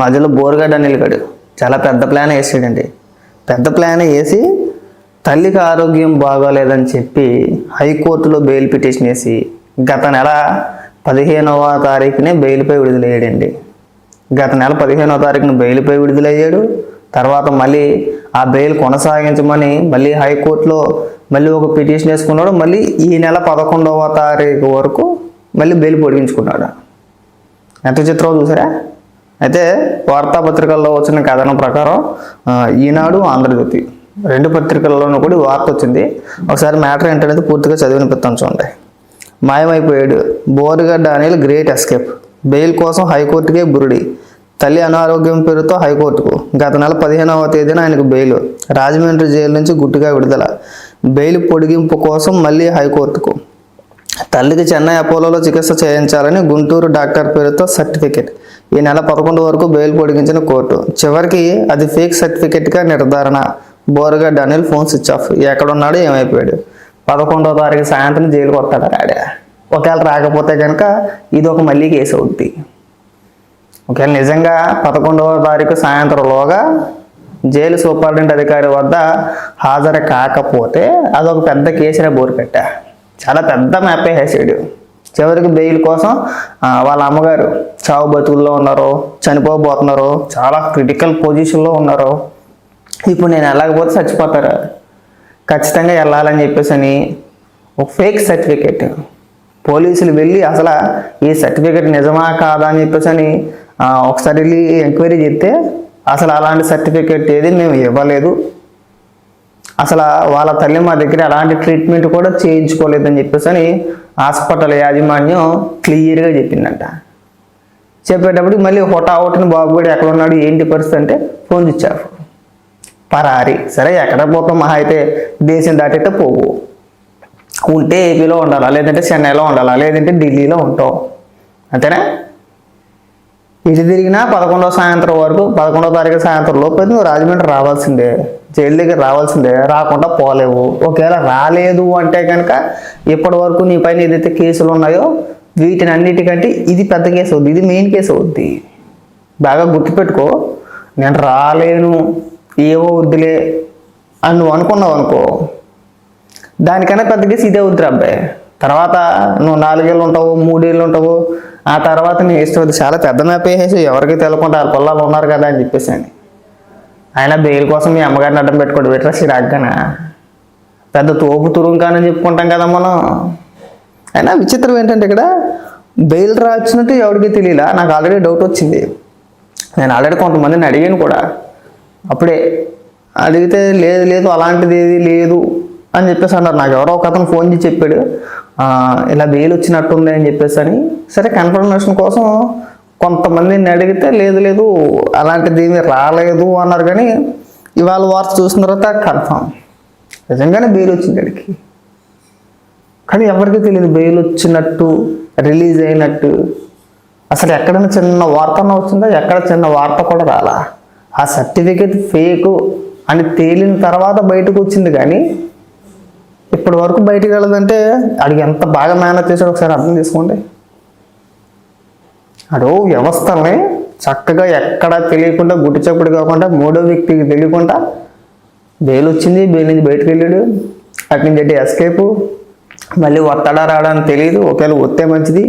మధ్యలో బోరుగడ్డ నిలిగాడు చాలా పెద్ద ప్లాన్ వేసాడండి. పెద్ద ప్లాన్ వేసి తల్లికి ఆరోగ్యం బాగోలేదని చెప్పి హైకోర్టులో బెయిల్ పిటిషన్ వేసి గత నెల పదిహేనవ తారీఖునే బెయిల్పై విడుదలయ్యాడండి. గత నెల పదిహేనవ తారీఖున బెయిల్పై విడుదలయ్యాడు. తర్వాత మళ్ళీ ఆ బెయిల్ కొనసాగించమని మళ్ళీ హైకోర్టులో మళ్ళీ ఒక పిటిషన్ వేసుకున్నాడు. మళ్ళీ ఈ నెల పదకొండవ తారీఖు వరకు మళ్ళీ బెయిల్ పొడిగించుకున్నాడు. ఎంత చిత్రం చూసారా? అయితే వార్తాపత్రికల్లో వచ్చిన కథనం ప్రకారం ఈనాడు ఆంధ్రజ్యోతి. రెండు పత్రికల్లోనూ కూడా వార్త వచ్చింది. ఒకసారి మ్యాటర్ ఏంటనేది పూర్తిగా చదివినిపిస్తాను చూడండి. మాయమైపోయాడు. Borugadda Anil great escape. Bail కోసం హైకోర్టుకే బురుడి. తల్లి అనారోగ్యం పేరుతో హైకోర్టుకు. గత నెల పదిహేనవ తేదీన ఆయనకు బెయిల్. రాజమండ్రి జైలు నుంచి గుట్టుగా విడుదల. బెయిల్ పొడిగింపు కోసం మళ్ళీ హైకోర్టుకు. తల్లికి చెన్నై అపోలోలో చికిత్స చేయించాలని గుంటూరు డాక్టర్ పేరుతో సర్టిఫికెట్. ఈ నెల పదకొండు వరకు బెయిల్ పొడిగించిన కోర్టు. చివరికి అది ఫేక్ సర్టిఫికెట్గా నిర్ధారణ. బోరుగా డనిల్ ఫోన్ స్విచ్ ఆఫ్. ఎక్కడున్నాడు ఏమైపోయాడు. పదకొండవ తారీఖు సాయంత్రం జైలుకి వస్తాడు రాడే? ఒకవేళ రాకపోతే కనుక ఇది ఒక మళ్ళీ కేసు అవుద్ది. ఒకవేళ నిజంగా పదకొండవ తారీఖు సాయంత్రంలోగా జైలు సూపరింటెండెంట్ అధికారి వద్ద హాజరు కాకపోతే అదొక పెద్ద కేసునే బోరు పెట్టా. చాలా పెద్ద మ్యాప్ వేసాడు. చివరికి బెయిల్ కోసం వాళ్ళ అమ్మగారు చావు బతుకుల్లో ఉన్నారు చనిపోబోతున్నారు చాలా క్రిటికల్ పొజిషన్లో ఉన్నారు ఇప్పుడు నేను వెళ్ళకపోతే చచ్చిపోతారు. ఖచ్చితంగా వెళ్ళాలని చెప్పేసి అని ఒక ఫేక్ సర్టిఫికేట్ పోలీసులు వెళ్ళి అసలు ఈ సర్టిఫికేట్ నిజమా కాదా అని చెప్పేసి అని ఒకసారి వెళ్ళి ఎంక్వైరీ చేస్తే అసలు అలాంటి సర్టిఫికేట్ ఏది మేము ఇవ్వలేదు. అసలు వాళ్ళ తల్లి మా దగ్గర ఎలాంటి ట్రీట్మెంట్ కూడా చేయించుకోలేదని చెప్పేసి అని హాస్పిటల్ యాజమాన్యం క్లియర్గా చెప్పిందంట. చెప్పేటప్పుడు మళ్ళీ హోటా హోటని బాబు కూడా ఎక్కడ ఉన్నాడు ఏంటి పరిస్థితి అంటే ఫోన్ ఇచ్చారు పరారి. సరే ఎక్కడ పోతాం? మహా అయితే దేశం దాటైతే పోవు. ఉంటే ఏపీలో ఉండాలా? లేదంటే చెన్నైలో ఉండాలా? లేదంటే ఢిల్లీలో ఉంటావు అంతేనా? ఇటు తిరిగినా పదకొండవ సాయంత్రం వరకు పదకొండవ తారీఖు సాయంత్రం లోపల నువ్వు రాజమండ్రి రావాల్సిందే. జైలు దగ్గర రావాల్సిందే. రాకుండా పోలేవు. ఒకవేళ రాలేదు అంటే కనుక ఇప్పటి వరకు నీ పైన ఏదైతే కేసులు ఉన్నాయో వీటిని అన్నిటికంటే ఇది పెద్ద కేసు అవుద్ది. ఇది మెయిన్ కేసు అవుద్ది. బాగా గుర్తుపెట్టుకో. నేను రాలేను. ఏవో వద్దులే అని నువ్వు అనుకున్నావు అనుకో. దానికన్నా పెద్ద కేసు ఇదే వద్దురా అబ్బాయి. తర్వాత నువ్వు నాలుగేళ్ళు ఉంటావు మూడేళ్ళు ఉంటావు. ఆ తర్వాత నీ ఇష్టం చాలా పెద్ద మ్యాప్ వేసేసి ఎవరికి తెలియకుండా వాళ్ళ పొలాలు ఉన్నారు కదా అని చెప్పేసి అని ఆయన బెయిల్ కోసం మీ అమ్మగారిని అడ్డం పెట్టుకోడు. పెట్టరా సిరాగ్గాన పెద్ద తోపు తురుంకానని చెప్పుకుంటాం కదా మనం. అయినా విచిత్రం ఏంటంటే ఇక్కడ బెయిల్ రాచినట్టు ఎవరికి తెలియలా? నాకు ఆల్రెడీ డౌట్ వచ్చింది. నేను ఆల్రెడీ కొంతమందిని అడిగాను కూడా. అప్పుడే అడిగితే లేదు లేదు అలాంటిది ఏది లేదు. అని చెప్పేసి అన్నారు. నాకు ఎవరో ఒక అతను ఫోన్ చేసి చెప్పాడు. ఇలా బెయిల్ వచ్చినట్టుంది అని చెప్పేసి అని. సరే కన్ఫర్మేషన్ కోసం కొంతమందిని అడిగితే లేదు లేదు అలాంటిది ఏమీ రాలేదు అన్నారు కానీ ఇవాళ వార్త చూసిన తర్వాత కన్ఫామ్ నిజంగానే బెయిల్ వచ్చింది అడిగి కానీ ఎవరికి తెలియదు బెయిల్ వచ్చినట్టు రిలీజ్ అయినట్టు. అసలు ఎక్కడైనా చిన్న వార్త వచ్చిందా? ఎక్కడ చిన్న వార్త కూడా రాలా. ఆ సర్టిఫికేట్ ఫేకు అని తేలిన తర్వాత బయటకు వచ్చింది కానీ ఇప్పటి వరకు బయటికి వెళ్ళదంటే అడిగి ఎంత బాగా మేనేజ్ చేశాడో ఒకసారి అర్థం చేసుకోండి. అడు వ్యవస్థల్ని చక్కగా ఎక్కడా తెలియకుండా గుడ్డి చప్పుడు కాకుండా మూడో వ్యక్తికి తెలియకుండా బెయిల్ వచ్చింది బెయిల్ నుంచి బయటకు వెళ్ళాడు. అటు నుంచి అంటే ఎస్కేపు. మళ్ళీ ఒత్తడా రాడా అని తెలియదు. ఒకవేళ వస్తే మంచిది.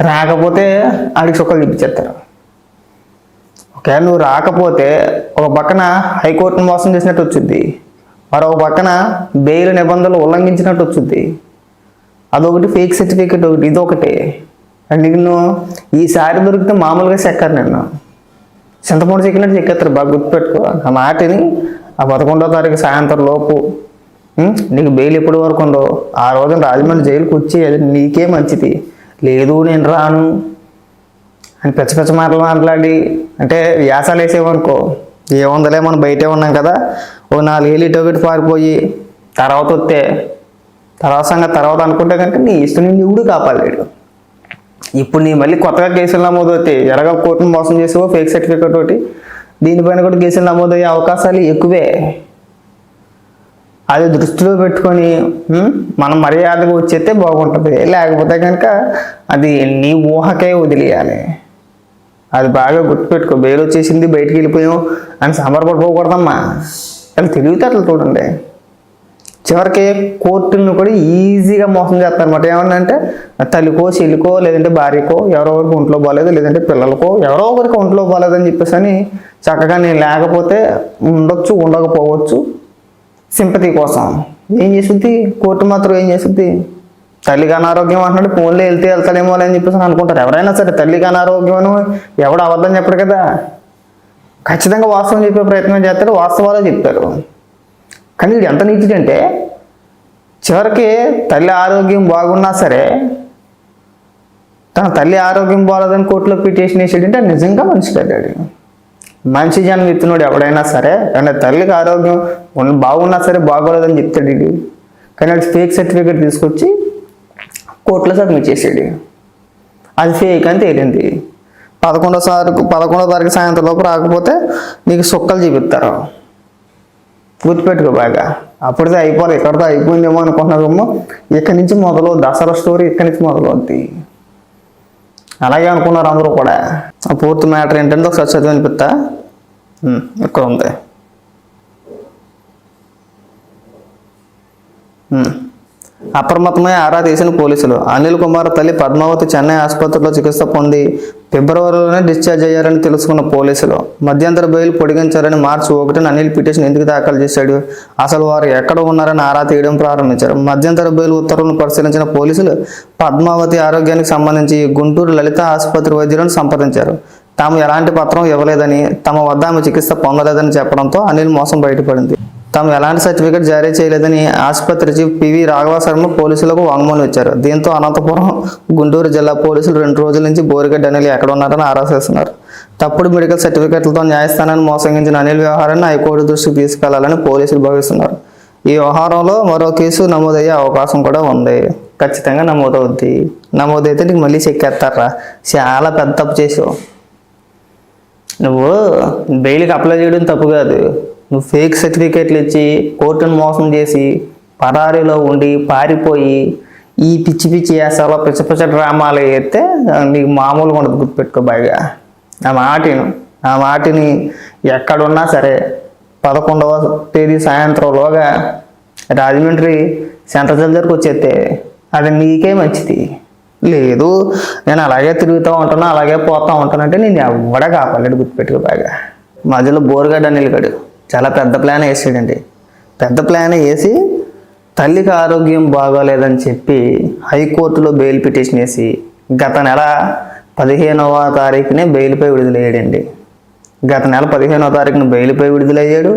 రాకపోతే ఆడికి సుఖాలు చూపించేస్తారు. ఒకవేళ నువ్వు రాకపోతే ఒక పక్కన హైకోర్టును మోసం చేసినట్టు వచ్చింది. మరొక పక్కన బెయిల్ నిబంధనలు ఉల్లంఘించినట్టు వచ్చింది. అదొకటి ఫేక్ సర్టిఫికేట్ ఒకటి ఇది ఒకటి అండ్ నిన్ను ఈసారి దొరికితే మామూలుగా చెక్కారు నిన్ను. చింతపండు చెక్కినట్టు చెక్కేస్తారు బాగా గుర్తుపెట్టుకో. ఆ మాటని ఆ పదకొండో తారీఖు సాయంత్రం లోపు నీకు బెయిల్ ఎప్పటి వరకు ఉందో ఆ రోజున రాజమండ్రి జైలుకి వచ్చి అది నీకే మంచిది. లేదు నేను రాను. అని పెచ్చ పెచ్చ మాటలు మాట్లాడి అంటే వ్యాసాలు వేసేవనుకో. ఏముందలే మనం బయటే ఉన్నాం కదా. ఓ నాలుగేళ్ళు ఇటు ఒకటి పారిపోయి తర్వాత వస్తే తర్వాత సంగతి తర్వాత అనుకుంటే కనుక నీ ఇష్టం నిన్ను ఎవడు కాపాడలేడు. ఇప్పుడు నీ మళ్ళీ కొత్తగా కేసులు నమోదు అవుతాయి ఎరగ కోర్టును మోసం చేసేవో ఫేక్ సర్టిఫికేట్ ఒకటి దీనిపైన కూడా కేసులు నమోదయ్యే అవకాశాలు ఎక్కువే. అది దృష్టిలో పెట్టుకొని మనం మర్యాదగా వచ్చేస్తే బాగుంటుంది. లేకపోతే కనుక అది నీ ఊహకే వదిలేయాలి. అది బాగా గుర్తుపెట్టుకో. బెయిల్ వచ్చేసింది బయటికి వెళ్ళిపోయాం అని సంబరపడిపోకూడదమ్మా. అని తెలివితేటలు చూడండి. చివరికి కోర్టులను కూడా ఈజీగా మోసం చేస్తారన్నమాట. ఏమన్నా అంటే తల్లికో చెల్లికో లేదంటే భార్యకో ఎవరో ఒకరికి ఒంట్లో బాగాలేదు లేదంటే పిల్లలకో ఎవరో ఒకరికి ఒంట్లో బాగాలేదని చెప్పేసి అని చక్కగా నేను లేకపోతే ఉండొచ్చు ఉండకపోవచ్చు సింపతి కోసం. ఏం చేస్తుంది కోర్టు మాత్రం ఏం చేస్తుంది తల్లికి అనారోగ్యం అంటున్నాడు ఫోన్లో వెళ్తే వెళ్తాడేమో అని చెప్పేసి అనుకుంటారు. ఎవరైనా సరే తల్లికి అనారోగ్యం అని ఎవడు అవద్దని చెప్పడు కదా. ఖచ్చితంగా వాస్తవం చెప్పే ప్రయత్నం చేస్తారు వాస్తవాలు చెప్తారు కానీ వీడు ఎంత నీచుడంటే చివరికి తల్లి ఆరోగ్యం బాగున్నా సరే తన తల్లి ఆరోగ్యం బాగాలేదని కోర్టులో పిటిషన్ వేసాడంటే నిజంగా మనిషి కదాడు మంచి జన్మ ఎత్తినోడు ఎవడైనా సరే కానీ తల్లికి ఆరోగ్యం బాగున్నా సరే బాగోలేదని చెప్తాడు ఇది కానీ అది ఫేక్ సర్టిఫికేట్ తీసుకొచ్చి కోర్టులో సబ్మిట్ చేసాడు. అది ఫేక్ అని తేలింది. పదకొండో తారీఖు పదకొండో తారీఖు సాయంత్రం లోపు రాకపోతే నీకు సుక్కలు చూపిస్తారు. గుర్తుపెట్టుకో బాగా. అప్పుడితే అయిపోవాలి. ఇక్కడితో అయిపోయిందేమో అనుకుంటున్నారేమో. ఇక్కడి నుంచి మొదలు దసరా స్టోరీ ఇక్కడి నుంచి మొదలవుద్ది. అలాగే అనుకున్నారు అందరూ కూడా. ఆ పూర్తి మ్యాటర్ ఏంటంటే ఒకసారి చదివి అనిపిస్తా ఇక్కడ ఉంది. అప్రమత్తమై ఆరా తీసిన పోలీసులు. అనిల్ కుమార్ తల్లి పద్మావతి చెన్నై ఆసుపత్రిలో చికిత్స పొంది ఫిబ్రవరిలోనే డిశ్చార్జ్ అయ్యారని తెలుసుకున్న పోలీసులు. మధ్యంతర బెయిల్ పొడిగించారని మార్చి ఒకటిన అనిల్ పిటిషన్ ఎందుకు దాఖలు చేశాడు? అసలు వారు ఎక్కడ ఉన్నారని ఆరా తీయడం ప్రారంభించారు. మధ్యంతర బెయిల్ ఉత్తర్వులను పరిశీలించిన పోలీసులు పద్మావతి ఆరోగ్యానికి సంబంధించి గుంటూరు లలిత ఆసుపత్రి వైద్యులను సంప్రదించారు. తాము ఎలాంటి పత్రం ఇవ్వలేదని తమ వద్ద ఆమె చికిత్స పొందలేదని చెప్పడంతో అనిల్ మోసం బయటపడింది. తాము ఎలాంటి సర్టిఫికేట్ జారీ చేయలేదని ఆసుపత్రి చీఫ్ పివి రాఘవ శర్మ పోలీసులకు వాంగ్మూలం ఇచ్చారు. దీంతో అనంతపురం గుంటూరు జిల్లా పోలీసులు రెండు రోజుల నుంచి బోరిగడ్డ అనిల్ ఎక్కడ ఉన్నారని ఆరా చేస్తున్నారు తప్పుడు మెడికల్ సర్టిఫికేట్లతో న్యాయస్థానాన్ని మోసగించిన అనిల్ వ్యవహారాన్ని హైకోర్టు దృష్టికి తీసుకెళ్ళాలని పోలీసులు భావిస్తున్నారు. ఈ వ్యవహారంలో మరో కేసు నమోదయ్యే అవకాశం కూడా ఉంది. ఖచ్చితంగా నమోదవుద్ది. నమోదైతే నీకు మళ్ళీ చెక్కేస్తారా చాలా పెద్ద తప్పు చేసావు. నువ్వు బెయిల్కి అప్లై చేయడం తప్పు కాదు. నువ్వు ఫేక్ సర్టిఫికేట్లు ఇచ్చి కోర్టును మోసం చేసి పరారీలో ఉండి పారిపోయి ఈ పిచ్చి పిచ్చి వేసాలో పిచ్చ పిచ్చ డ్రామాలు అయితే నీకు మామూలుగా ఉండదు గుర్తుపెట్టుకో బాగా ఆ మాటను ఆ మాటని ఎక్కడున్నా సరే పదకొండవ తేదీ సాయంత్రంలోగా రాజమండ్రి సెంట్రల్ జల్ దగ్గరకు వచ్చేస్తే అది నీకే మంచిది. లేదు నేను అలాగే తిరుగుతూ ఉంటాను అలాగే పోతూ ఉంటానంటే నేను ఎవడ కాపాడాడు గుర్తుపెట్టుకో బాగా మధ్యలో బోరుగడ్డ నిలగడు చాలా పెద్ద ప్లాన్ వేసాడండి. పెద్ద ప్లాన్ వేసి తల్లికి ఆరోగ్యం బాగోలేదని చెప్పి హైకోర్టులో బెయిల్ పిటిషన్ వేసి గత నెల పదిహేనవ తారీఖునే బెయిల్పై విడుదలయ్యాడండి. గత నెల పదిహేనవ తారీఖున బెయిల్పై విడుదలయ్యాడు.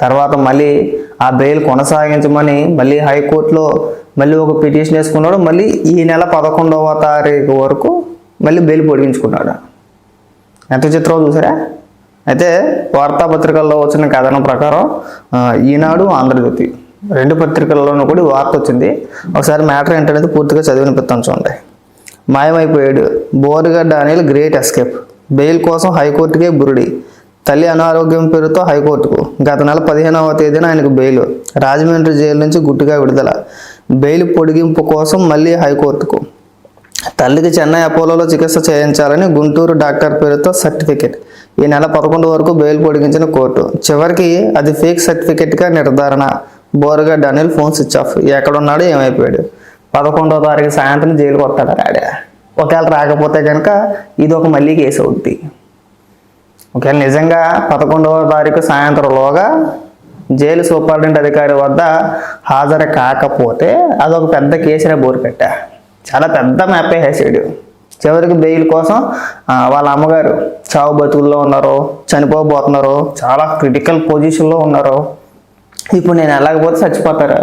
తర్వాత మళ్ళీ ఆ బెయిల్ కొనసాగించమని మళ్ళీ హైకోర్టులో మళ్ళీ ఒక పిటిషన్ వేసుకున్నాడు. మళ్ళీ ఈ నెల పదకొండవ తారీఖు వరకు మళ్ళీ బెయిల్ పొడిగించుకున్నాడు. ఎంత చిత్రం చూసారా? అయితే వార్తాపత్రికల్లో వచ్చిన కథనం ప్రకారం ఈనాడు ఆంధ్రజ్యోతి. రెండు పత్రికల్లోనూ కూడా వార్త వచ్చింది. ఒకసారి మ్యాటర్ ఏంటనేది పూర్తిగా చదివినిపిస్తాను చూడండి. మాయమైపోయాడు. Borugadda Anil great escape. Bail కోసం హైకోర్టుకే బురుడి. తల్లి అనారోగ్యం పేరుతో హైకోర్టుకు. గత నెల పదిహేనవ తేదీన ఆయనకు బెయిల్. రాజమండ్రి జైలు నుంచి గుట్టుగా విడుదల. బెయిల్ పొడిగింపు కోసం మళ్ళీ హైకోర్టుకు. తల్లికి చెన్నై అపోలోలో చికిత్స చేయించాలని గుంటూరు డాక్టర్ పేరుతో సర్టిఫికెట్. ఈ నెల పదకొండు వరకు బెయిల్ పొడిగించిన కోర్టు. చివరికి అది ఫేక్ సర్టిఫికెట్గా నిర్ధారణ. బోరుగా డనిల్ ఫోన్ స్విచ్ ఆఫ్. ఎక్కడున్నాడు ఏమైపోయాడు. పదకొండవ తారీఖు సాయంత్రం జైలు వస్తాడు రాడే? ఒకవేళ రాకపోతే కనుక ఇది ఒక మళ్ళీ కేసు అవుద్ది. ఒకవేళ నిజంగా పదకొండవ తారీఖు సాయంత్రంలోగా జైలు సూపరింటెండెంట్ అధికారి వద్ద హాజరు కాకపోతే అదొక పెద్ద కేసునే బోరు పెట్టా. చాలా పెద్ద మ్యాప్ వేసాడు. చివరికి బెయిల్ కోసం వాళ్ళ అమ్మగారు చావు బతుకుల్లో ఉన్నారు చనిపోబోతున్నారు చాలా క్రిటికల్ పొజిషన్లో ఉన్నారు ఇప్పుడు నేను వెళ్ళకపోతే చచ్చిపోతారు.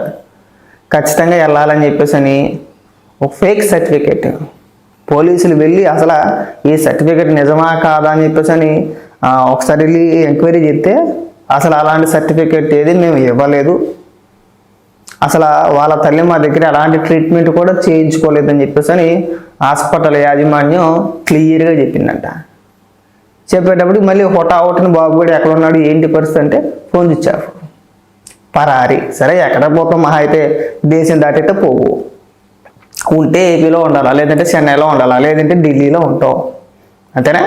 ఖచ్చితంగా వెళ్ళాలని చెప్పేసి అని ఒక ఫేక్ సర్టిఫికేట్ పోలీసులు వెళ్ళి అసలు ఈ సర్టిఫికేట్ నిజమా కాదా అని చెప్పేసి అని ఒకసారి వెళ్ళి ఎంక్వైరీ చేస్తే అసలు అలాంటి సర్టిఫికేట్ ఏది మేము ఇవ్వలేదు. అసలు వాళ్ళ తల్లి మా దగ్గర ఎలాంటి ట్రీట్మెంట్ కూడా చేయించుకోలేదని చెప్పేసి అని హాస్పిటల్ యాజమాన్యం క్లియర్గా చెప్పిందంట. చెప్పేటప్పుడు మళ్ళీ హోటా హోటని బాబు కూడా ఎక్కడ ఉన్నాడు ఏంటి పరిస్థితి అంటే ఫోన్ ఇచ్చారు పరారి. సరే ఎక్కడ పోతాం? మహా అయితే దేశం దాటైతే పోవు. ఉంటే ఏపీలో ఉండాలా? లేదంటే చెన్నైలో ఉండాలా? లేదంటే ఢిల్లీలో ఉంటావు అంతేనా?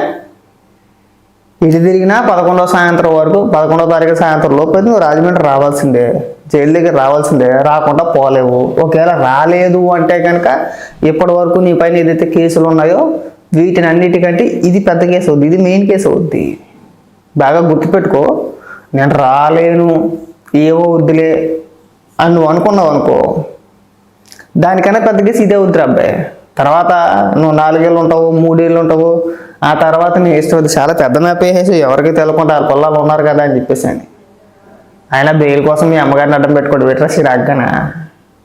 ఇటు తిరిగినా పదకొండవ సాయంత్రం వరకు పదకొండవ తారీఖు సాయంత్రం లోపు నువ్వు రాజమండ్రి రావాల్సిందే. జైలు దగ్గర రావాల్సిందే. రాకుండా పోలేవు. ఒకవేళ రాలేదు అంటే కనుక ఇప్పటి వరకు నీ పైన ఏదైతే కేసులు ఉన్నాయో వీటిని అన్నిటికంటే ఇది పెద్ద కేసు అవుద్ది. ఇది మెయిన్ కేసు అవుద్ది. బాగా గుర్తుపెట్టుకో. నేను రాలేను. ఏవో వద్దులే అని నువ్వు అనుకున్నావు అనుకో. దానికన్నా పెద్ద కేసు ఇదే వద్దురా అబ్బాయి. తర్వాత నువ్వు నాలుగేళ్ళు ఉంటావు మూడేళ్ళు ఉంటావు. ఆ తర్వాత నీ ఇష్టం చాలా పెద్ద మ్యాప్ వేసేసి ఎవరికి తెలియకుండా వాళ్ళ పొలాలు ఉన్నారు కదా అని చెప్పేసి ఆయన బెయిల్ కోసం మీ అమ్మగారిని అడ్డం పెట్టుకోడు పెట్టరా సిరాగ్గానా